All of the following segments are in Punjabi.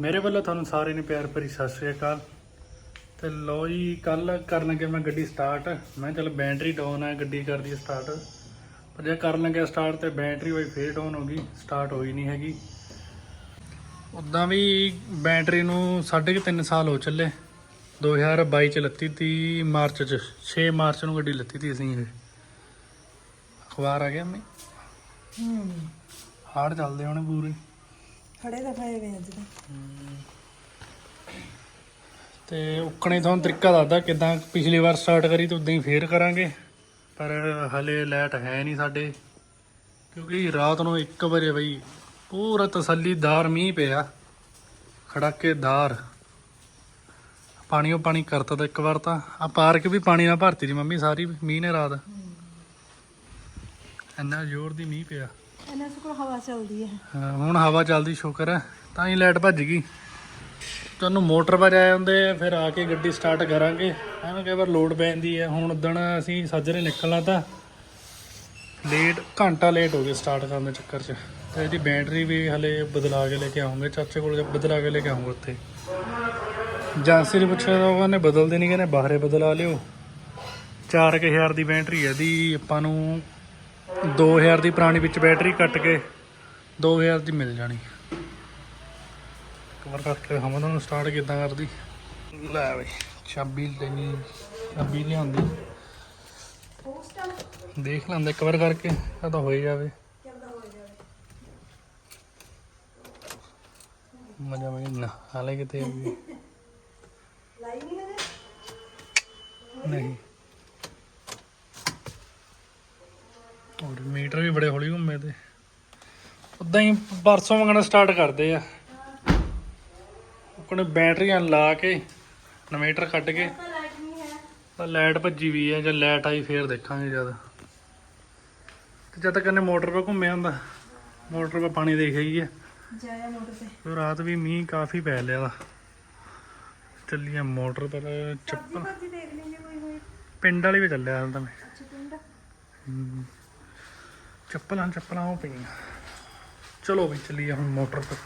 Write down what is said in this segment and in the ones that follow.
ਮੇਰੇ ਵੱਲੋਂ ਤੁਹਾਨੂੰ ਸਾਰਿਆਂ ਨੂੰ ਪਿਆਰ ਭਰੀ ਸਤਿ ਸ੍ਰੀ ਅਕਾਲ। ਤੇ ਲੋ ਜੀ ਕੱਲ ਕਰਨ ਲੱਗੇ ਮੈਂ ਗੱਡੀ ਸਟਾਰਟ ਮੈਂ ਚੱਲ ਬੈਟਰੀ ਡਾਊਨ ਹੈ ਗੱਡੀ ਕਰਦੀ ਸਟਾਰਟ ਪਰ ਜੇ ਕਰਨ ਲੱਗਿਆ ਸਟਾਰਟ ਤੇ ਬੈਟਰੀ ਹੋਈ ਫੇਰ ਡਾਊਨ ਹੋ ਗਈ ਸਟਾਰਟ ਹੋਈ ਨਹੀਂ ਹੈਗੀ। ਉਦਾਂ ਵੀ ਬੈਟਰੀ ਨੂੰ 3.5 ਸਾਲ ਹੋ ਚੱਲੇ। 2022 ਚ ਲੱਤੀ ਤੀ ਮਾਰਚ ਚ 6 ਮਾਰਚ ਨੂੰ ਗੱਡੀ ਲੱਤੀ ਤੀ ਅਸੀਂ ਇਹ। ਅਖਬਾਰ ਆ ਗਿਆ ਮੈਂ ਹਾਰਡ ਚੱਲਦੇ ਹੋਣੇ ਪੂਰੇ। ਖੜੇ ਦਿਖਾਏ ਵੇ ਅੱਜ ਤਾਂ। ਤੇ ਉੱਕਣੇ ਤੁਹਾਨੂੰ ਤਰੀਕਾ ਦੱਸਦਾ ਕਿਦਾਂ ਪਿਛਲੀ ਵਾਰ ਸਟਾਰਟ ਕਰੀ ਤੇ ਉਦਾਂ ਹੀ ਫੇਰ ਕਰਾਂਗੇ। ਪਰ ਹਲੇ ਲਾਈਟ ਹੈ ਨਹੀਂ ਸਾਡੇ। ਕਿਉਂਕਿ ਰਾਤ ਨੂੰ 1 ਵਜੇ ਬਈ ਪੂਰਾ ਤਸੱਲੀਦਾਰ ਮੀਂਹ ਪਿਆ। ਖੜਾਕੇਦਾਰ ਪਾਣੀ ਉਹ ਪਾਣੀ ਕਰਤਾ ਤਾਂ ਇੱਕ ਵਾਰ ਤਾਂ। ਆ ਪਾਰਕ ਵੀ ਪਾਣੀ ਨਾਲ ਭਰਤੀ ਦੀ ਮੰਮੀ, ਸਾਰੀ ਮੀਂਹ ਨੇ ਰਾਤ। ਇੰਨਾ ਜ਼ੋਰ ਦੀ ਮੀਂਹ ਪਿਆ। ਇਹਨਾਂ ਕੋਲ ਹਵਾ ਚੱਲਦੀ ਹੈ। ਹਾਂ, ਹੁਣ ਹਵਾ ਚੱਲਦੀ ਸ਼ੁਕਰ ਹੈ। ਤਾਂ ਹੀ ਲਾਈਟ ਭੱਜ ਗਈ। ਤੁਹਾਨੂੰ ਮੋਟਰ ਵਜਾਏ ਹੁੰਦੇ ਫਿਰ ਆ ਕੇ ਗੱਡੀ ਸਟਾਰਟ ਕਰਾਂਗੇ। ਐਵੇਂ ਕਈ ਵਾਰ ਲੋਡ ਪੈਂਦੀ ਹੈ। ਹੁਣ ਉਦਣ ਅਸੀਂ ਸੱਜਰੇ ਨਿਕਲਣਾ ਤਾਂ ਲੇਟ ਘੰਟਾ ਲੇਟ ਹੋ ਗਏ ਸਟਾਰਟ ਕਰਨ ਦੇ ਚੱਕਰ 'ਚ। ਤੇ ਇਹਦੀ ਬੈਟਰੀ ਵੀ ਹਲੇ ਬਦਲਾ ਕੇ ਲੈ ਕੇ ਆਉਂਗੇ। ਚਾਚੇ ਕੋਲ ਬਦਲਾ ਕੇ ਲੈ ਕੇ ਆਉਂਗੇ ਉੱਥੇ। ਜਾਂਸੀ ਨੇ ਪੁੱਛਿਆ ਤਾਂ ਉਹਨੇ ਬਦਲਦੇ ਨਹੀਂ ਕਹਿੰਦੇ ਬਾਹਰੇ ਬਦਲਾ ਲਿਓ। 4000 ਦੀ ਬੈਟਰੀ ਹੈ ਦੀ ਆਪਾਂ ਨੂੰ 2000 ਦੀ ਪੁਰਾਣੀ ਵਿੱਚ ਬੈਟਰੀ ਕੱਟ ਕੇ 2000 ਦੀ ਮਿਲ ਜਾਣੀ। ਕਵਰ ਕਰਕੇ ਹਮਨ ਨੂੰ ਸਟਾਰਟ ਕਿੱਦਾਂ ਕਰਦੀ? ਲੈ ਬਈ ਚਾਬੀ ਲੈਣੀ ਚਾਬੀ ਲਿਆਂਦੀ ਦੇਖ ਲੈਂਦੇ ਇੱਕ ਵਾਰ ਕਰਕੇ ਆ ਤਾਂ ਹੋਈ ਜਾਵੇ। ਮਜ਼ਾ ਮੈਂ ਨਾ ਹਾਲੇ ਕਿਤੇ ਲਾਈ ਨਹੀਂ। ਔਰ ਮੀਟਰ ਵੀ ਬੜੇ ਹੌਲੀ ਘੁੰਮੇ ਤੇ। ਉਦਾਂ ਹੀ ਪਰਸੋਂ ਮੰਗਣਾ ਸਟਾਰਟ ਕਰਦੇ ਆ। ਕੋਨੇ ਬੈਟਰੀਆਂ ਲਾ ਕੇ ਇਨਵੇਟਰ ਕੱਢ ਕੇ ਤਾਂ ਲਾਈਟ ਭੱਜੀ ਵੀ ਹੈ ਜੇ ਲਾਈਟ ਆਈ ਫੇਰ ਦੇਖਾਂਗੇ ਜਦ। ਤੇ ਜਦ ਤੱਕ ਇਹਨੇ ਮੋਟਰ 'ਤੇ ਘੁੰਮਿਆ ਹੁੰਦਾ ਮੋਟਰ 'ਤੇ ਪਾਣੀ ਦੇਖ ਹੀ ਹੈ ਜਾਇਆ ਮੋਟਰ ਤੇ। ਤੇ ਰਾਤ ਵੀ ਮੀਂਹ ਕਾਫੀ ਪੈ ਲਿਆ ਦਾ ਚੱਲੀਏ ਮੋਟਰ ਪਰ ਚੱਪਲ। ਪਿੰਡ ਵਾਲੀ ਵੀ ਚੱਲਿਆ ਤਾਂ ਮੈਂ। ਚੱਪਲਾਂ ਚੱਪਲਾਂ ਉਹ ਪਈਆਂ। ਚਲੋ ਵੀ ਚੱਲੀਏ ਹੁਣ ਮੋਟਰ ਪਰ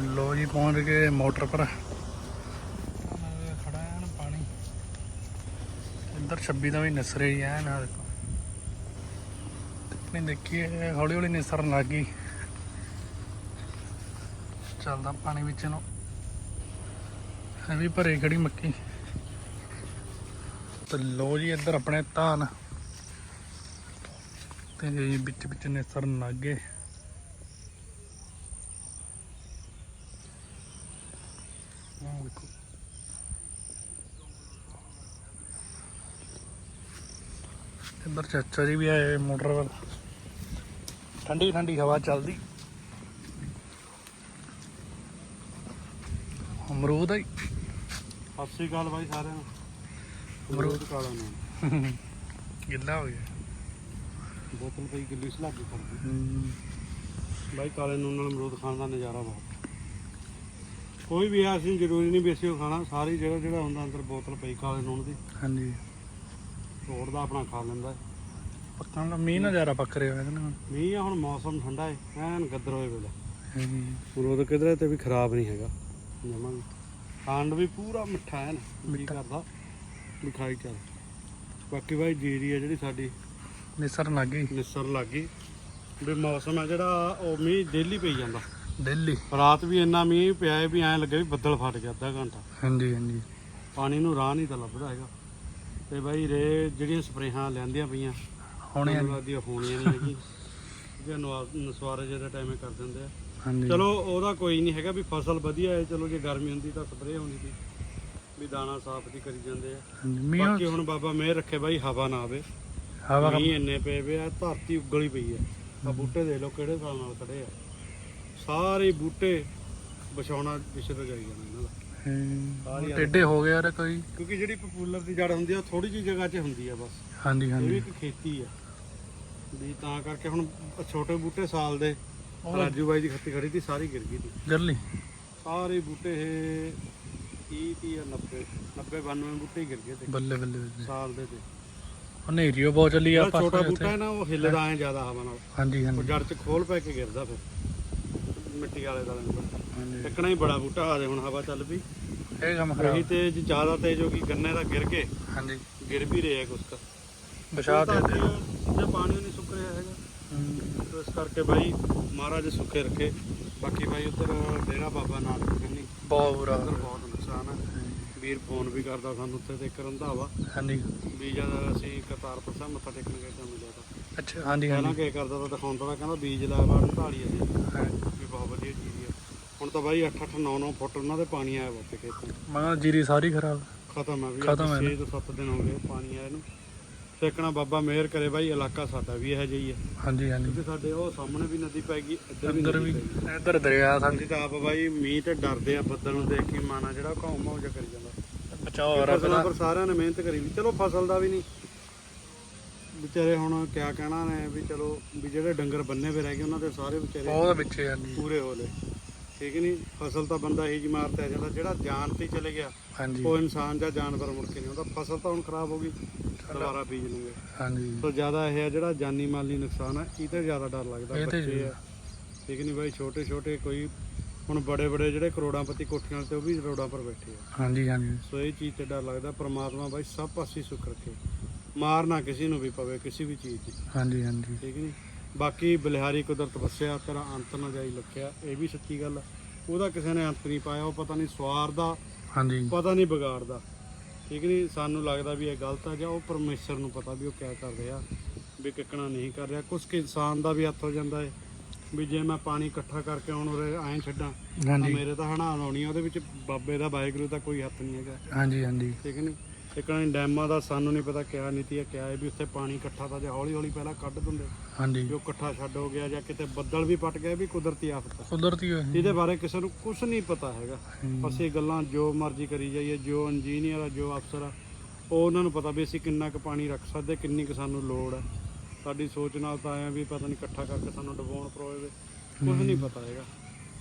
ਲੋ ਜੀ ਪਹੁੰਚ ਗਏ ਮੋਟਰ ਪਰ। ਖੜਾ ਹੈ ਨਾ ਪਾਣੀ। ਇੱਧਰ 26 ਦਾ ਵੀ ਨਸਰੇ ਹੀ ਹੈ ਨਾ ਦੇਖੋ। ਨਹੀਂ ਦੇਖੀਏ, ਹੌਲੀ ਹੌਲੀ ਨਿਸਰਨ ਲੱਗ ਗਈ। ਚੱਲਦਾ ਪਾਣੀ ਵਿੱਚ ਨੂੰ। ਇਹ ਵੀ ਭਰੇ ਖੜੀ ਮੱਕੀ। ਤੇ ਲੋ ਜੀ ਇੱਧਰ ਆਪਣੇ ਧਾਨ। ਤੇ ਵਿੱਚ ਵਿੱਚ ਨਿਸਰਨ ਲੱਗ ਗਏ। ਇੱਧਰ ਚਾਚਾ ਜੀ ਵੀ ਆਏ ਮੋਟਰ ਵੱਲ। ਠੰਡੀ ਠੰਡੀ ਹਵਾ ਚੱਲਦੀ। ਅਮਰੂਦ ਹੈ ਸਤਿ ਸ਼੍ਰੀ ਅਕਾਲ ਬਾਈ ਸਾਰਿਆਂ ਨੂੰ। ਅਮਰੂਦ। ਕਾਲਾ ਨੂੰ ਗਿੱਲਾ ਹੋ ਗਿਆ। ਬੋਤਲ ਪਈ ਕਿੱਲੀ ਸਲਾਬੀ ਕਰਦੀ ਬਾਈ ਕਾਲੇ ਨੂਨ ਨਾਲ ਅਮਰੂਦ ਖਾਣ ਦਾ ਨਜ਼ਾਰਾ ਬਹੁਤ। ਕੋਈ ਵੀ ਆ ਅਸੀਂ ਜ਼ਰੂਰੀ ਨਹੀਂ ਵੀ ਅਸੀਂ ਉਹ ਖਾਣਾ। ਸਾਰੀ ਜਗ੍ਹਾ ਜਿਹੜਾ ਹੁੰਦਾ ਅੰਦਰ ਬੋਤਲ ਪਈ ਕਾਲੇ ਨੂਨ ਦੀ। ਹਾਂਜੀ। ਤੋੜ ਦਾ ਆਪਣਾ ਖਾ ਲੈਂਦਾ ਹੈ। ਪੱਕਾ ਨਾ ਮੀਂਹ ਨਜ਼ਾਰਾ ਪੱਕ ਰਿਹਾ ਇਹਦੇ ਨਾਲ। ਮੀਂਹ ਆ ਹੁਣ ਮੌਸਮ ਠੰਡਾ ਹੈ। ਐਨ ਗੱਦਰ ਹੋਏ ਵੇਲੇ। ਹਾਂਜੀ। ਅਮਰੂਦ ਕਿਧਰੇ ਤੇ ਵੀ ਖਰਾਬ ਨਹੀਂ ਹੈਗਾ। ਜਮਾਂ ਵੀ। ਖੰਡ ਵੀ ਪੂਰਾ ਮਿੱਠਾ ਹੈ ਨਾ। ਮਿੱਠਾ। ਕਰਦਾ? ਵੀ ਖਾਈ ਚੱਲ। ਬਾਕੀ ਬਾਈ ਜੀਰੀ ਹੈ ਜਿਹੜੀ ਸਾਡੀ। ਨਿਸਰਨ ਲੱਗ ਗਈ। ਨਿਸਰ ਲੱਗ ਗਈ। ਵੀ ਮੌਸਮ ਹੈ ਜਿਹੜਾ ਉਹ ਮੀਂਹ ਡੇਲੀ ਪਈ ਜਾਂਦਾ। ਦਿੱਲੀ ਰਾਤ ਵੀ ਇੰਨਾ ਮੀਂਹ ਪਿਆ ਹੈ ਵੀ ਐਂ ਲੱਗੇ ਵੀ ਬੱਦਲ ਫਟ ਗਿਆ ਅੱਧਾ ਘੰਟਾ। ਹਾਂਜੀ ਹਾਂਜੀ। ਪਾਣੀ ਨੂੰ ਰਾਹ ਨਹੀਂ ਤਾਂ ਲੱਭਦਾ ਹੈਗਾ। ਤੇ ਬਾਈ ਰੇ ਜਿਹੜੀਆਂ ਸਪਰੇਹਾਂ ਲੈਂਦੀਆਂ ਪਈਆਂ ਹੁਣੇ ਆ ਹੋਣੀਆਂ ਨਹੀਂ ਹੈਗੀ ਜੇ ਨਸਵਾਰੇ ਜਿਹੇ ਦਾ ਟਾਈਮੇ ਕਰ ਦਿੰਦੇ ਆ। ਹਾਂਜੀ। ਚਲੋ ਉਹਦਾ ਕੋਈ ਨਹੀਂ ਹੈਗਾ ਵੀ ਫਸਲ ਵਧੀਆ ਹੈ। ਚਲੋ ਜੇ ਗਰਮੀ ਹੁੰਦੀ ਤਾਂ ਸਪਰੇਅ ਹੋਣੀ ਸੀ। ਵੀ ਦਾਣਾ ਸਾਫ਼ ਦੀ ਕਰੀ ਜਾਂਦੇ ਆ। ਬਾਕੀ ਹੁਣ ਬਾਬਾ ਮਿਹਰ ਰੱਖੇ ਬਾਈ ਹਵਾ ਨਾ ਆਵੇ। ਹਵਾ ਮੀਂਹ ਇੰਨੇ ਪਏ ਵੇ ਆ ਧਰਤੀ ਉਗਲੀ ਪਈ ਹੈ ਆ ਬੂਟੇ ਦੇ ਲੋ ਕਿਹੜੇ ਹਿਸਾਬ ਨਾਲ ਖੜੇ ਆ। ਸਾਰੇ ਬੂਟੇ ਵਿਛਾਉਣਾ ਵਿਛੇ ਤੋਂ ਜਾਈ ਜਾਣਾ ਇਹਨਾਂ ਦਾ। ਹਮ, ਟੇਢੇ ਹੋ ਗਏ ਯਾਰ ਕੋਈ। ਕਿਉਂਕਿ ਜਿਹੜੀ ਪਪੂਲਰ ਦੀ ਜੜ ਹੁੰਦੀ ਆ ਥੋੜੀ ਜਿਹੀ ਜਗ੍ਹਾ 'ਚ ਹੁੰਦੀ ਆ ਬਸ। ਹਾਂਜੀ ਇਹ ਵੀ ਹਾਂਜੀ। ਇੱਕ ਖੇਤੀ ਆ। ਵੀ ਤਾਂ ਕਰਕੇ ਹੁਣ ਛੋਟੇ ਬੂਟੇ ਸਾਲ ਦੇ ਰਾਜੂ ਬਾਈ ਦੀ ਖੱਤੀ ਖੜੀ ਸੀ ਸਾਰੀ ਗਿਰ ਗਈ ਸੀ। ਗਰਲੀ? ਸਾਰੇ ਬੂਟੇ ਇਹ 30 30 ਜਾਂ 90 90 92 ਬੂਟੇ ਹੀ ਗਿਰ ਗਏ ਤੇ। ਬੱਲੇ ਬੱਲੇ ਬੱਲੇ। ਸਾਲ ਦੇ ਤੇ। ਹਨੇਰੀ ਉਹ ਬਹੁਤ ਚੱਲੀ ਆ ਜਿਹੜਾ ਛੋਟਾ ਬੂਟਾ ਹੈ ਨਾ ਉਹ ਹਿੱਲਦਾ ਐ ਜ਼ਿਆਦਾ ਹਵਾ ਨਾਲ। ਹਾਂਜੀ ਉਹ ਹਾਂਜੀ ਜੜ 'ਚ ਖੋਲ ਪੈ ਕੇ ਗਿਰਦਾ ਫਿਰ। ਮਿੱਟੀ ਵਾਲੇ ਦਾ ਹਾਂਜੀ। ਟਿਕਣਾ ਹੀ ਬੜਾ ਬੂਟਾ ਆ ਦੇ ਹੁਣ ਹਵਾ ਚੱਲ ਪਈ। ਇਹ ਕੰਮ ਰਹੀ ਖਰਾਬ ਤੇਜ਼ ਜ਼ਿਆਦਾ ਤੇਜ਼ ਹੋ ਗਈ ਗੰਨੇ ਦਾ ਗਿਰ ਕੇ। ਹਾਂਜੀ। ਗਿਰ ਵੀ ਰਿਹਾ ਕੁਛ। ਬਚਾ ਦੇ ਦੇ ਜੇ ਪਾਣੀ ਨਹੀਂ ਸੁੱਕ ਰਿਹਾ ਹੈਗਾ। ਹੂੰ। ਤੇ ਇਸ ਕਰਕੇ ਬਾਈ ਮਹਾਰਾਜ ਸੁੱਖੇ ਰੱਖੇ। ਬਾਕੀ ਬਾਈ ਉੱਧਰ ਡੇਰਾ ਬਾਬਾ ਨਾਨਕ ਕੰਨੀ ਬਹੁਤ ਬੁਰਾ ਉੱਧਰ ਬਹੁਤ ਨੁਕਸਾਨ ਹੈ। ਵੀਰ ਫੋਨ ਵੀ ਕਰਦਾ ਸਾਨੂੰ ਉੱਥੇ ਤੇ ਇੱਕ ਰੰਧਾਵਾ। ਹਾਂਜੀ। ਵੀ ਜਦ ਅਸੀਂ ਕਰਤਾਰਪੁਰ ਸਾਹਿਬ ਮੱਥਾ ਟੇਕਣ ਗਏ ਤਾਂ ਮਿਲਿਆ ਤਾਂ। ਅੱਛਾ ਹਾਂਜੀ ਪਹਿਲਾਂ ਹਾਂਜੀ। ਕੀ ਕਰਦਾ ਤਾਂ ਦਿਖਾਉਂਦਾ ਤਾਂ ਕਹਿੰਦਾ ਬੀਜ ਲਾ ਬਾੜ ਢਾਲੀ ਅਸੀਂ। ਹਾਂ। ਵੀ ਬਹੁਤ ਵਧੀਆ ਚੀਜ਼ ਹੈ ਹੁਣ ਤਾਂ ਬਾਈ 8 8 9 9 ਫੁੱਟ ਉਹਨਾਂ ਦੇ ਪਾਣੀ ਆਇਆ ਵਾ ਉੱਥੇ ਖੇਤਾਂ। 'ਚ। ਮੈਂ ਕਿਹਾ ਜੀਰੀ ਸਾਰੀ ਖਰਾਬ। ਖਤਮ ਹੈ ਵੀ ਖਤਮ ਹੈ ਨਾ। 6 ਤੋਂ 7 ਦਿਨ ਹੋ ਗਏ ਪਾਣੀ ਆਇਆ ਨੂੰ। ਟੇਕਣਾ ਬਾਬਾ ਮਿਹਰ ਕਰੇ ਬਾਈ ਇਲਾਕਾ ਸਾਡਾ ਵੀ ਇਹੋ ਜਿਹਾ ਹੀ ਹੈ ਹਾਂਜੀ ਹਾਂਜੀ। ਕਿਉਂਕਿ ਸਾਡੇ ਉਹ ਸਾਹਮਣੇ ਵੀ ਨਦੀ ਪੈ ਗਈ ਇੱਧਰ ਵੀ ਅੰਦਰ ਇੱਧਰ ਦਰਿਆ ਅਸੀਂ ਸਾਡੀ। ਤਾਂ ਆਪ ਬਾਈ ਮੀਂਹ ਤੇ ਡਰਦੇ ਆ ਬੱਦਲ ਨੂੰ ਦੇਖ ਕੇ ਮਾਨਾ ਜਿਹੜਾ ਘਾਉ ਮਾਉ ਜਾ ਕਰੀ ਜਾਂਦਾ। ਬਚਾਓ ਰੱਬ ਫਸਲਾਂ ਦਾ ਪਰ ਸਾਰਿਆਂ ਨੇ ਮਿਹਨਤ ਕਰੀ ਵੀ ਚਲੋ ਫਸਲ ਦਾ ਵੀ ਨਹੀਂ। ਵਿਚਾਰੇ ਹੁਣ ਕਿਆ ਕਹਿਣਾ ਨੇ ਵੀ ਚਲੋ ਵੀ ਜਿਹੜੇ ਡੰਗਰ ਬੰਨੇ ਵੇ ਰਹਿ ਗਏ ਉਹਨਾਂ ਦੇ ਸਾਰੇ ਵਿਚਾਰੇ ਬਹੁਤ ਵਿੱਚੇ ਹਾਂਜੀ ਪੂਰੇ ਹੋ ਲਏ। ਠੀਕ ਨਹੀਂ? ਫਸਲ ਤਾਂ ਬੰਦਾ ਹੀ ਜਮਾਰ ਤੇ ਆ ਜਾਂਦਾ। ਜਿਹੜਾ ਜਾਨ ਤੇ ਚਲੇ ਗਿਆ ਹਾਂਜੀ। ਉਹ ਇਨਸਾਨ ਜਾਂ ਜਾਨਵਰ ਮੁੜ ਕੇ ਨਹੀਂ ਆਉਂਦਾ। ਫਸਲ ਤਾਂ ਹੁਣ ਖਰਾਬ ਹੋ ਗਈ। ਦੁਬਾਰਾ ਬੀਜ ਲੂਗੇ ਹਾਂਜੀ। ਤੋਂ ਜ਼ਿਆਦਾ ਇਹ ਆ ਜਿਹੜਾ ਜਾਨੀ ਮਾਲੀ ਨੁਕਸਾਨ ਆ ਇਹ ਤੇ ਜ਼ਿਆਦਾ ਡਰ ਲੱਗਦਾ ਇਹ ਤੇ ਬੱਚੇ ਆ। ਠੀਕ ਨਹੀਂ ਬਾਈ ਛੋਟੇ ਛੋਟੇ ਕੋਈ ਹੁਣ ਬੜੇ ਬੜੇ ਜਿਹੜੇ ਕਰੋੜਾਂਪਤੀ ਕੋਠੀਆਂ ਤੇ ਉਹ ਵੀ ਰੋਡਾਂ ਪਰ ਬੈਠੇ ਆ। ਹਾਂਜੀ ਹਾਂਜੀ। ਸੋ ਇਹ ਚੀਜ਼ ਤੇ ਡਰ ਲੱਗਦਾ ਪ੍ਰਮਾਤਮਾ ਬਾਈ ਸਭ ਪਾਸੇ ਸੁੱਖ ਰੱਖੇ। ਮਾਰ ਨਾ ਕਿਸੇ ਨੂੰ ਵੀ ਪਵੇ ਕਿਸੇ ਵੀ ਚੀਜ਼ ਦੀ। ਹਾਂਜੀ ਹਾਂਜੀ। ਠੀਕ ਨਹੀਂ? ਬਾਕੀ ਬਲਿਹਾਰੀ ਕੁਦਰਤ ਵਸਿਆ ਤੇਰਾ ਅੰਤ ਨਾ ਜਾਈ ਲਖਿਆ ਇਹ ਵੀ ਸੱਚੀ ਗੱਲ ਆ। ਉਹਦਾ ਕਿਸੇ ਨੇ ਅੰਤ ਨਹੀਂ ਪਾਇਆ ਉਹ ਪਤਾ ਨਹੀਂ ਸਵਾਰ ਦਾ ਹਾਂਜੀ। ਪਤਾ ਨਹੀਂ ਵਿਗਾੜਦਾ ਠੀਕ ਨਹੀਂ? ਸਾਨੂੰ ਲੱਗਦਾ ਵੀ ਇਹ ਗਲਤ ਆ ਜਾਂ ਉਹ ਪਰਮੇਸ਼ਰ ਨੂੰ ਪਤਾ ਵੀ ਉਹ ਕਿਆ ਕਰ ਰਿਹਾ ਵੀ ਕਿੱਕਣਾ ਨਹੀਂ ਕਰ ਰਿਹਾ। ਕੁਝ ਕਿ ਇਨਸਾਨ ਦਾ ਵੀ ਹੱਥ ਹੋ ਜਾਂਦਾ ਹੈ ਵੀ ਜੇ ਮੈਂ ਪਾਣੀ ਇਕੱਠਾ ਕਰਕੇ ਹੁਣ ਉਰੇ ਐਂ ਛੱਡਾਂ ਤਾਂ ਮੇਰੇ ਤਾਂ ਹਣਾ ਆਉਣੀ ਆ ਉਹਦੇ ਵਿੱਚ ਬਾਬੇ ਦਾ ਵਾਹਿਗੁਰੂ ਦਾ ਕੋਈ ਹੱਥ ਨਹੀਂ ਹੈਗਾ। ਹਾਂਜੀ ਹਾਂਜੀ। ਠੀਕ ਨਹੀਂ? ਇਕਣਾ ਡੈਮਾਂ ਦਾ ਸਾਨੂੰ ਨਹੀਂ ਪਤਾ ਕਿਆ ਨੀਤੀ ਹੈ ਕਿਆ ਹੈ ਵੀ ਉੱਥੇ ਪਾਣੀ ਇਕੱਠਾ ਤਾਂ ਜੇ ਹੌਲੀ ਹੌਲੀ ਪਹਿਲਾਂ ਕੱਢ ਦਿੰਦੇ। ਹਾਂਜੀ। ਜੋ ਇਕੱਠਾ ਛੱਡ ਹੋ ਗਿਆ ਜਾਂ ਕਿਤੇ ਬੱਦਲ ਵੀ ਪਟ ਗਿਆ ਵੀ ਕੁਦਰਤੀ ਆਫਤ ਹੈ ਕੁਦਰਤੀ ਹੋਏ ਇਹਦੇ ਬਾਰੇ ਕਿਸੇ ਨੂੰ ਕੁਝ ਨਹੀਂ ਪਤਾ ਹੈਗਾ। ਇਹ ਗੱਲਾਂ ਜੋ ਮਰਜ਼ੀ ਕਰੀ ਜਾਈਏ ਜੋ ਇੰਜੀਨੀਅਰ ਆ ਜੋ ਅਫਸਰ ਆ ਉਹ ਉਹਨਾਂ ਨੂੰ ਪਤਾ ਵੀ ਅਸੀਂ ਕਿੰਨਾ ਕੁ ਪਾਣੀ ਰੱਖ ਸਕਦੇ ਕਿੰਨੀ ਕੁ ਸਾਨੂੰ ਲੋੜ ਹੈ ਸਾਡੀ ਸੋਚ ਨਾਲ ਤਾਂ ਆਇਆ ਵੀ ਪਤਾ ਨਹੀਂ ਇਕੱਠਾ ਕਰਕੇ ਸਾਨੂੰ ਡੁਬਾਉਣ ਪਰੋਏ ਕੁਝ ਨਹੀਂ ਪਤਾ ਹੈਗਾ।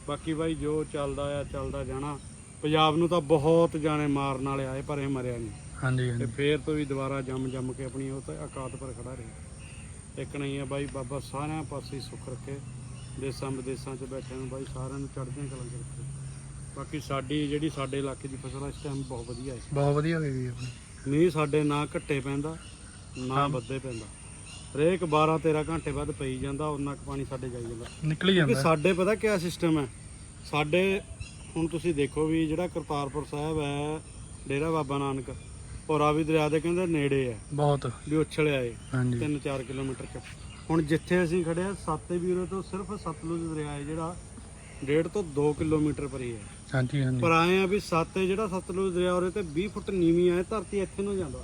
ਬਾਕੀ ਬਾਈ ਜੋ ਚੱਲਦਾ ਆ ਚੱਲਦਾ ਜਾਣਾ। ਪੰਜਾਬ ਨੂੰ ਤਾਂ ਬਹੁਤ ਜਾਣੇ ਮਾਰਨ ਵਾਲੇ ਆਏ ਪਰ ਇਹ ਮਰਿਆ ਨਹੀਂ। ਹਾਂਜੀ ਤੇ ਹਾਂਜੀ। ਫੇਰ ਤੋਂ ਵੀ ਦੁਬਾਰਾ ਜੰਮ ਜੰਮ ਕੇ ਆਪਣੀ ਉਹ ਤੇ ਔਕਾਤ ਪਰ ਖੜਾ ਰਿਹਾ। ਇੱਕ ਨਹੀਂ ਆ ਬਾਈ ਬਾਬਾ ਸਾਰਿਆਂ ਪਾਸੇ ਹੀ ਸੁੱਖ ਰੱਖੇ। ਦੇਸਾਂ ਵਿਦੇਸਾਂ 'ਚ ਬੈਠੇ ਨੂੰ ਬਾਈ ਸਾਰਿਆਂ ਨੂੰ ਚੜ੍ਹਦੀਆਂ ਕਲਾਂ 'ਚ ਰੱਖੇ। ਬਾਕੀ ਸਾਡੀ ਜਿਹੜੀ ਸਾਡੇ ਇਲਾਕੇ ਦੀ ਫਸਲ ਆ ਇਸ ਟਾਈਮ ਬਹੁਤ ਵਧੀਆ ਹੈ। ਬਹੁਤ ਵਧੀਆ ਹੋਈ ਵੀ ਆਪਣੀ। ਨਹੀਂ ਸਾਡੇ ਨਾ ਘੱਟੇ ਪੈਂਦਾ ਨਾ ਵੱਧੇ ਪੈਂਦਾ। ਹਰੇਕ 12 13 ਘੰਟੇ ਬਾਅਦ ਪਈ ਜਾਂਦਾ ਉਹਨਾਂ ਕੁ ਪਾਣੀ ਸਾਡੇ ਜਾਈ ਜਾਂਦਾ। ਨਿਕਲ ਹੀ ਕਿ ਜਾਂਦਾ ਸਾਡੇ ਪਤਾ ਕਿਆ ਸਿਸਟਮ ਹੈ? ਸਾਡੇ ਹੁਣ ਤੁਸੀਂ ਦੇਖੋ ਵੀ ਜਿਹੜਾ ਕਰਤਾਰਪੁਰ ਸਾਹਿਬ ਹੈ ਡੇਰਾ ਬਾਬਾ ਨਾਨਕ ਔਰ ਰਾਵੀ ਦਰਿਆ ਦੇ ਕਹਿੰਦੇ ਨੇੜੇ ਹੈ ਬਹੁਤ। ਵੀ ਉਛਲਿਆ ਏ। ਹਾਂਜੀ। 3-4 ਕਿਲੋਮੀਟਰ ਚ। ਹੁਣ ਜਿੱਥੇ ਅਸੀਂ ਖੜੇ ਆ ਸਾਤੇ ਵੀਰੋ ਤੋਂ ਸਿਰਫ ਸਤਲੁਜ ਦਰਿਆ ਹੈ ਜਿਹੜਾ ਡੇਢ ਤੋਂ 2 ਕਿਲੋਮੀਟਰ ਪਰੇ ਹੈ ਹਾਂਜੀ ਹਾਂਜੀ। ਪਰ ਆਏ ਆ ਵੀ ਸਾਤੇ ਜਿਹੜਾ ਸਤਲੁਜ ਦਰਿਆ ਉਹਦੇ ਤੇ 20 ਫੁੱਟ ਨੀਵੀਂ ਹੈ ਧਰਤੀ ਇੱਥੇ ਨੂੰ ਜਾਂਦਾ।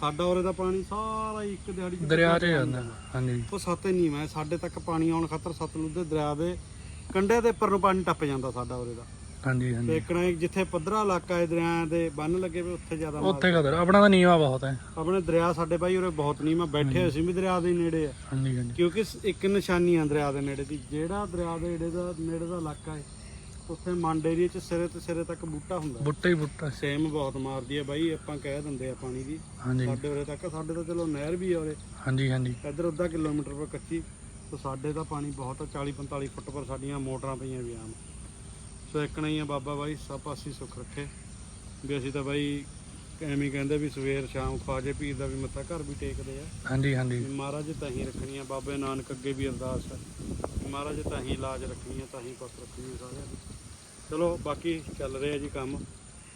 ਸਾਡਾ ਉਰੇ ਦਾ ਪਾਣੀ ਸਾਰਾ ਹੀ ਇੱਕ ਦਿਹਾੜੀ 'ਚ ਦਰਿਆ 'ਚ ਜਾਂਦਾ। ਹਾਂਜੀ। ਉਹ ਸਾਤੇ ਨੀਵਾਂ ਹੈ ਸਾਡੇ ਤੱਕ ਪਾਣੀ ਆਉਣ ਖਾਤਰ ਸਤਲੁਜ ਦੇ ਦਰਿਆ ਦੇ ਕੰਢੇ ਦੇ ਉੱਪਰ ਨੂੰ ਪਾਣੀ ਟੱਪ ਜਾਂਦਾ ਸਾਡਾ ਉਰੇ ਦਾ। ਹਾਂਜੀ ਹਾਂਜੀ। ਇੱਕਣਾ ਜਿੱਥੇ ਪੱਧਰਾ ਇਲਾਕਾ ਹੈ ਦਰਿਆਆਂ ਦੇ ਬੰਨ ਲੱਗੇ ਵੀ ਉੱਥੇ ਜ਼ਿਆਦਾ ਮਾਰ- ਉੱਥੇ ਕਦਰ। ਆਪਣਾ ਤਾਂ ਨੀਵਾ ਬਹੁਤ ਹੈ। ਆਪਣੇ ਦਰਿਆ ਸਾਡੇ ਬਾਈ ਉਰੇ ਬਹੁਤ ਨੀਵਾਂ ਬੈਠੇ ਅਸੀਂ ਵੀ ਦਰਿਆ ਦੇ ਨੇੜੇ ਆ। ਹਾਂਜੀ ਹਾਂਜੀ। ਕਿਉਂਕਿ ਸ- ਇੱਕ ਨਿਸ਼ਾਨੀ ਆ ਦਰਿਆ ਦੇ ਨੇੜੇ ਦੀ। ਜਿਹੜਾ ਦਰਿਆ ਦੇ ਨੇੜੇ ਦਾ ਨੇੜੇ ਦਾ ਇਲਾਕਾ ਹੈ ਉੱਥੇ ਮੰਡ ਏਰੀਆ 'ਚ ਸਿਰੇ ਤੇ ਸਿਰੇ ਤੱਕ ਬੂਟਾ ਹੁੰਦਾ। ਬੁੱਟਾ ਹੀ ਬੁੱਟਾ। ਸੇਮ ਬਹੁਤ ਮਾਰਦੀ ਹੈ ਬਾਈ ਆਪਾਂ ਕਹਿ ਦਿੰਦੇ ਆ ਪਾਣੀ ਦੀ। ਹਾਂਜੀ। ਸਾਡੇ ਉਰੇ ਤੱਕ ਸਾਡੇ ਤਾਂ ਚਲੋ ਨਹਿਰ ਵੀ ਆ ਉਰੇ। ਹਾਂਜੀ ਹਾਂਜੀ। ਇੱਧਰ ਅੱਧਾ ਕਿਲੋਮੀਟਰ ਪਰ ਕੱਚੀ ਤੇ ਸਾਡੇ ਤਾਂ ਪਾਣੀ ਬਹੁਤ ਆ 40 45 ਫੁੱਟ ਪਰ ਸਾਡੀਆਂ ਮੋਟਰਾਂ ਪਈਆਂ ਵੀ ਆਮ। ਸੋ ਇੱਕਣਾ ਹੀ ਆ ਬਾਬਾ ਬਾਈ ਸਭ ਪਾਸੇ ਸੁੱਖ ਰੱਖੇ। ਵੀ ਅਸੀਂ ਤਾਂ ਬਾਈ ਐਵੇਂ ਕਹਿੰਦੇ ਵੀ ਸਵੇਰ ਸ਼ਾਮ ਖਵਾਜੇ ਪੀਰ ਦਾ ਵੀ ਮੱਥਾ ਘਰ ਵੀ ਟੇਕਦੇ ਆ। ਹਾਂਜੀ ਹਾਂਜੀ। ਵੀ ਮਹਾਰਾਜ ਤਾਂ ਹੀ ਰੱਖਣੀਆਂ ਬਾਬੇ ਨਾਨਕ ਅੱਗੇ ਵੀ ਅਰਦਾਸ ਹੈ ਵੀ ਮਹਾਰਾਜ ਤਾਂ ਹੀ ਇਲਾਜ ਰੱਖਣੀਆਂ ਤਾਂ ਹੀ ਕੁਛ ਰੱਖਣੀਆਂ ਸਾਰਿਆਂ ਦੀ। ਚਲੋ ਬਾਕੀ ਚੱਲ ਰਿਹਾ ਜੀ ਕੰਮ।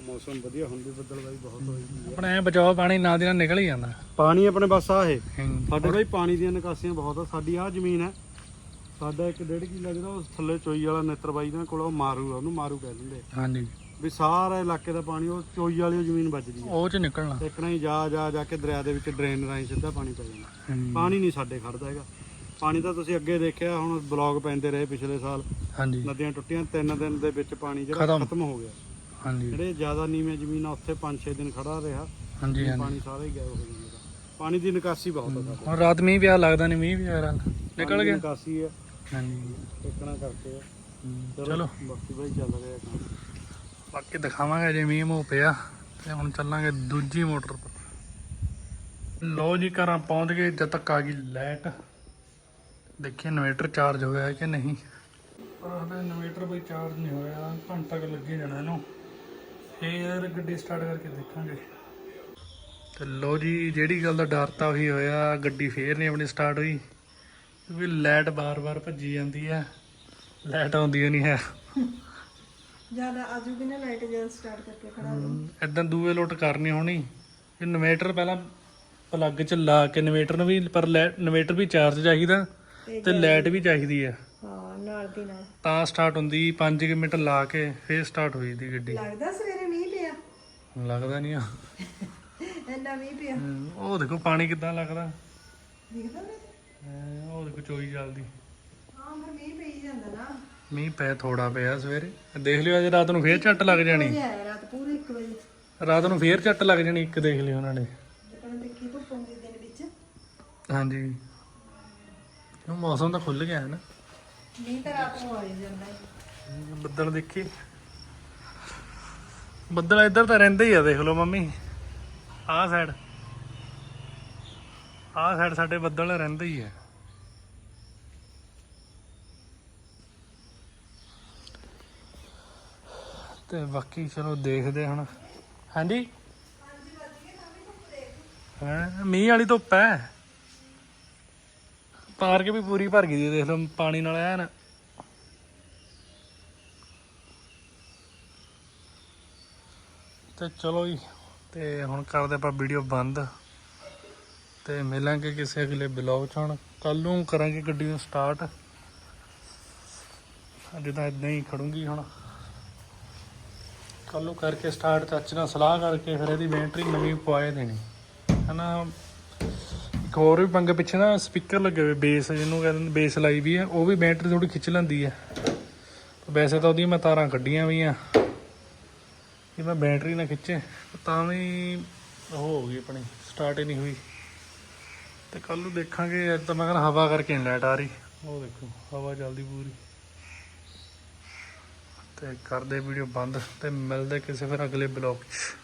ਮੌਸਮ ਵਧੀਆ ਹੁਣ ਵੀ ਬੱਦਲ ਬਾਈ ਬਹੁਤ ਹੋਈ ਹੋਈ ਆਪਣਾ ਐ ਬਚਾਓ ਪਾਣੀ ਨਾਲ ਦੀ ਨਾਲ ਨਿਕਲ ਹੀ ਜਾਂਦਾ। ਪਾਣੀ ਆਪਣੇ ਬਸ ਆ ਇਹ। ਸਾਡੇ ਬਾਈ ਪਾਣੀ ਦੀਆਂ ਨਿਕਾਸੀਆਂ ਬਹੁਤ ਆ। ਸਾਡੀ ਆ ਜ਼ਮੀਨ ਹੈ ਸਾਡਾ ਇੱਕ ਡੇਢ ਕਿੱਲਾ ਜਿਹੜਾ ਉਸ ਥੱਲੇ ਚੋਈ ਵਾਲਾ ਨੇਤਰ ਬਾਈ ਦੇ ਕੋਲ ਉਹ ਮਾਰੂ ਆ ਉਹਨੂੰ ਮਾਰੂ ਕਹਿ ਦਿੰਦੇ ਹਾਂਜੀ। ਵੀ ਸਾਰਾ ਇਲਾਕੇ ਦਾ ਪਾਣੀ ਉਹ ਚੋਈ ਵਾਲੀ ਜ਼ਮੀਨ ਵੱਜਦੀ ਹੈ ਉਹ ਚ ਨਿਕਲਣਾ। ਇੱਕ ਨਹੀਂ ਜਾ ਜਾ ਜਾ ਕੇ ਦਰਿਆ ਦੇ ਵਿੱਚ ਡਰੇਨ ਰਾਹੀਂ ਸਿੱਧਾ ਪਾਣੀ ਪੈ ਜਾਂਦਾ। ਪਾਣੀ ਨਹੀਂ ਸਾਡੇ ਖੜਦਾ ਹੈਗਾ। ਪਾਣੀ ਤਾਂ ਤੁਸੀਂ ਅੱਗੇ ਦੇਖਿਆ ਹੁਣ ਬਲੌਗ ਪੈਂਦੇ ਰਹੇ ਪਿਛਲੇ ਸਾਲ। ਹਾਂਜੀ। ਨਦੀਆਂ ਟੁੱਟੀਆਂ ਤਿੰਨ ਦਿਨ ਦੇ ਵਿੱਚ ਪਾਣੀ ਜਿਹੜਾ ਖਤਮ। ਹੋ ਗਿਆ। ਹਾਂਜੀ। ਜਿਹੜੇ ਜ਼ਿਆਦਾ ਨੀਵੇਂ ਜ਼ਮੀਨਾਂ ਉੱਥੇ 5-6 ਦਿਨ ਖੜਾ ਰਿਹਾ ਹਾਂਜੀ ਹਾਂਜੀ। ਪਾਣੀ ਸਾਰਾ ਹੀ ਗਾਇਬ ਹੋ ਜਾਂਦਾ। ਪਾਣੀ ਦੀ ਨਿਕਾਸੀ ਬਹੁਤ ਆ ਹੁਣ ਰਾਤ ਮੀਂਹ ਪਿਆ ਲੱਗਦਾ ਨਹੀਂ ਮੀਂਹ ਪਿਆ ਰਾਤ ਨਿਕਲ ਗਿਆ। ਨਿਕਾਸੀ ਹੈ ਹਾਂਜੀ। ਟਿਕਣਾ ਕਰਕੇ। ਆ। ਚਲੋ। ਬਾਕੀ ਬਾਈ ਚੱਲ ਰਿਹਾ ਕੰਮ। ਬਾਕੀ ਦਿਖਾਵਾਂਗੇ ਜੇ ਮੀਂਹ ਮੂੰਹ ਪਿਆ ਤੇ ਹੁਣ ਚੱਲਾਂਗੇ ਦੂਜੀ ਮੋਟਰ ਪਰ ਲੋ ਜੀ ਘਰਾਂ ਪਹੁੰਚ ਗਏ ਜਦ ਤੱਕ ਆ ਗਈ ਲਾਈਟ। ਦੇਖੀਏ ਇਨਵੇਟਰ ਚਾਰਜ ਹੋਇਆ ਹੈ ਕਿ ਨਹੀਂ। ਪਰ ਹਲੇ ਇਨਵੇਟਰ ਬਈ ਚਾਰਜ ਨਹੀਂ ਹੋਇਆ ਘੰਟਾ ਕੁ ਲੱਗੇ ਜਾਣਾ ਇਹਨੂੰ। ਫੇਰ ਗੱਡੀ ਸਟਾਰਟ ਕਰਕੇ ਦੇਖਾਂਗੇ। ਤੇ ਲੋ ਜੀ ਜਿਹੜੀ ਗੱਲ ਦਾ ਡਰ ਤਾਂ ਉਹੀ ਹੋਇਆ ਗੱਡੀ ਫੇਰ ਨਹੀਂ ਆਪਣੀ ਸਟਾਰਟ ਹੋਈ। ਕਿਉਂਕਿ ਲਾਈਟ ਬਾਰ-ਬਾਰ ਭੱਜੀ ਜਾਂਦੀ ਹੈ। ਲਾਈਟ ਆਉਂਦੀ ਨਹੀਂ ਹੈ। ਜ਼ਿਆਦਾ ਆਜੂਗੀ ਨਾ ਲਾਈਟ ਜਦ ਸਟਾਰਟ ਕਰਕੇ ਖੜਾ ਹੋ ਇਦਾਂ ਦੂਏ ਲੋਟ ਕਰਨੀ ਹੋਣੀ। ਇਨਵੇਟਰ ਪਹਿਲਾਂ ਪਲੱਗ ਚ ਲਾ ਕੇ ਇਨਵੇਟਰ ਨੂੰ ਵੀ ਪਰ ਇਨਵੇਟਰ ਵੀ ਚਾਰਜ ਚਾਹੀਦਾ ਤੇ ਲਾਈਟ ਵੀ ਚਾਹੀਦੀ ਹੈ। ਹਾਂ ਨਾਲ ਦੀ ਨਾਲ। ਤਾਂ ਸਟਾਰਟ ਹੁੰਦੀ 5 ਮਿੰਟ ਲਾ ਕੇ ਫੇਰ ਸਟਾਰਟ ਹੋਈ ਦੀ ਗੱਡੀ। ਲੱਗਦਾ ਸਵੇਰੇ ਮੀਂਹ ਪਿਆ? ਲੱਗਦਾ ਨਹੀਂ ਆ। ਇੰਨਾ ਮੀਂਹ ਪਿਆ? ਉਹ ਦੇਖੋ ਪਾਣੀ ਕਿੱਦਾਂ ਲੱਗਦਾ। ਦਿਖਦਾ ਨਾ ਐਂ ਉਹ ਦੇਖੋ ਚੋਈ ਚੱਲਦੀ? ਹਾਂ ਫਿਰ ਮੀਂਹ ਪਈ ਜਾਂਦਾ ਨਾ। ਮੀਂਹ ਪੈ ਥੋੜਾ ਪਿਆ ਸਵੇਰੇ। ਦੇਖ ਲਿਓ ਅੱਜ ਰਾਤ ਨੂੰ ਫੇਰ ਝੱਟ ਲੱਗ ਜਾਣੀ। ਆਇਆ ਰਾਤ ਪੂਰੇ 1 ਵਜੇ। ਰਾਤ ਨੂੰ ਫੇਰ ਝੱਟ ਲੱਗ ਜਾਣੀ ਇੱਕ ਦੇਖ ਲਿਓ ਉਹਨਾਂ ਨੇ। ਜਦੋਂ ਦੇਖੀ ਧੁੱਪ ਹੁੰਦੀ ਦਿਨ ਵਿੱਚ। ਹਾਂਜੀ। ਉਹ ਮੌਸਮ ਤਾਂ ਖੁੱਲ ਗਿਆ ਹੈ ਨਾ। ਮੀਂਹ ਤਾਂ ਰਾਤ ਨੂੰ ਆ ਹੀ ਜਾਂਦਾ ਹੈ। ਬੱਦਲ ਦੇਖੀ। ਬੱਦਲ ਇੱਧਰ ਤਾਂ ਰਹਿੰਦੇ ਹੀ ਆ ਦੇਖ ਲਓ ਮੰਮੀ। ਆਹ ਸਾਈਡ ਆਹ ਸਾਈਡ ਸਾਡੇ ਬੱਦਲ ਰਹਿੰਦੇ ਹੀ ਹੈ ਤੇ ਬਾਕੀ ਚਲੋ ਦੇਖਦੇ ਹੁਣ। ਹਾਂਜੀ? ਹਾਂ? ਮੀਂਹ ਵਾਲੀ ਧੁੱਪ ਹੈ। ਪਾਰਕ ਵੀ ਪੂਰੀ ਭਰ ਗਈ ਦੀ ਦੇਖ ਲਓ, ਪਾਣੀ ਨਾਲ ਐਨ। ਤੇ ਚਲੋ ਜੀ, ਤੇ ਹੁਣ ਕਰਦੇ ਆਪਾਂ ਵੀਡੀਓ ਬੰਦ। ਤੇ ਮਿਲਾਂਗੇ ਕਿਸੇ ਅਗਲੇ ਬਲੌਗ 'ਚ ਹੁਣ। ਕੱਲ ਨੂੰ ਕਰਾਂਗੇ ਗੱਡੀ ਨੂੰ ਸਟਾਰਟ ਅੱਜ ਤਾਂ ਇਦਾਂ ਹੀ ਖੜੂੰਗੀ ਹੁਣ। ਕੱਲ ਨੂੰ ਕਰਕੇ ਸਟਾਰਟ ਚਾਚੇ ਨਾਲ ਸਲਾਹ ਕਰਕੇ ਫਿਰ ਇਹਦੀ ਬੈਟਰੀ ਨਵੀਂ ਪਵਾਏ ਦੇਣੀ। ਹਨਾ? ਇੱਕ ਹੋਰ ਵੀ ਪੰਗੇ ਪਿੱਛੇ ਨਾ ਸਪੀਕਰ ਲੱਗੇ ਹੋਏ ਬੇਸ ਜਿਹਨੂੰ ਕਹਿੰਦੇ ਨੇ ਬੇਸ ਲਾਈ ਵੀ ਹੈ ਉਹ ਵੀ ਬੈਟਰੀ ਥੋੜੀ ਖਿੱਚ ਲੈਂਦੀ ਹੈ ਵੈਸੇ ਤਾਂ ਉਹਦੀਆਂ ਮੈਂ ਤਾਰਾਂ ਕੱਢੀਆਂ ਵੀ ਆ। ਇਹ ਮੈਂ ਬੈਟਰੀ ਨਾ ਖਿੱਚੇ, ਤਾਂ ਵੀ ਉਹ ਹੋ ਗਈ ਆਪਣੀ ਸਟਾਰਟ ਹੀ ਨਹੀਂ ਹੋਈ। ਤੇ ਕੱਲ ਨੂੰ ਦੇਖਾਂਗੇ, ਅੱਜ ਤਾਂ ਮੈਂ ਕਹਿੰਦਾ ਹਵਾ ਕਰਕੇ ਨਹੀਂ ਆ ਰਹੀ। ਉਹ ਦੇਖੋ, ਹਵਾ ਚੱਲਦੀ ਪੂਰੀ। ਤੇ ਕਰਦੇ ਵੀਡੀਓ ਬੰਦ ਤੇ ਮਿਲਦੇ ਕਿਸੇ ਫਿਰ ਅਗਲੇ ਬਲੌਗ 'ਚ।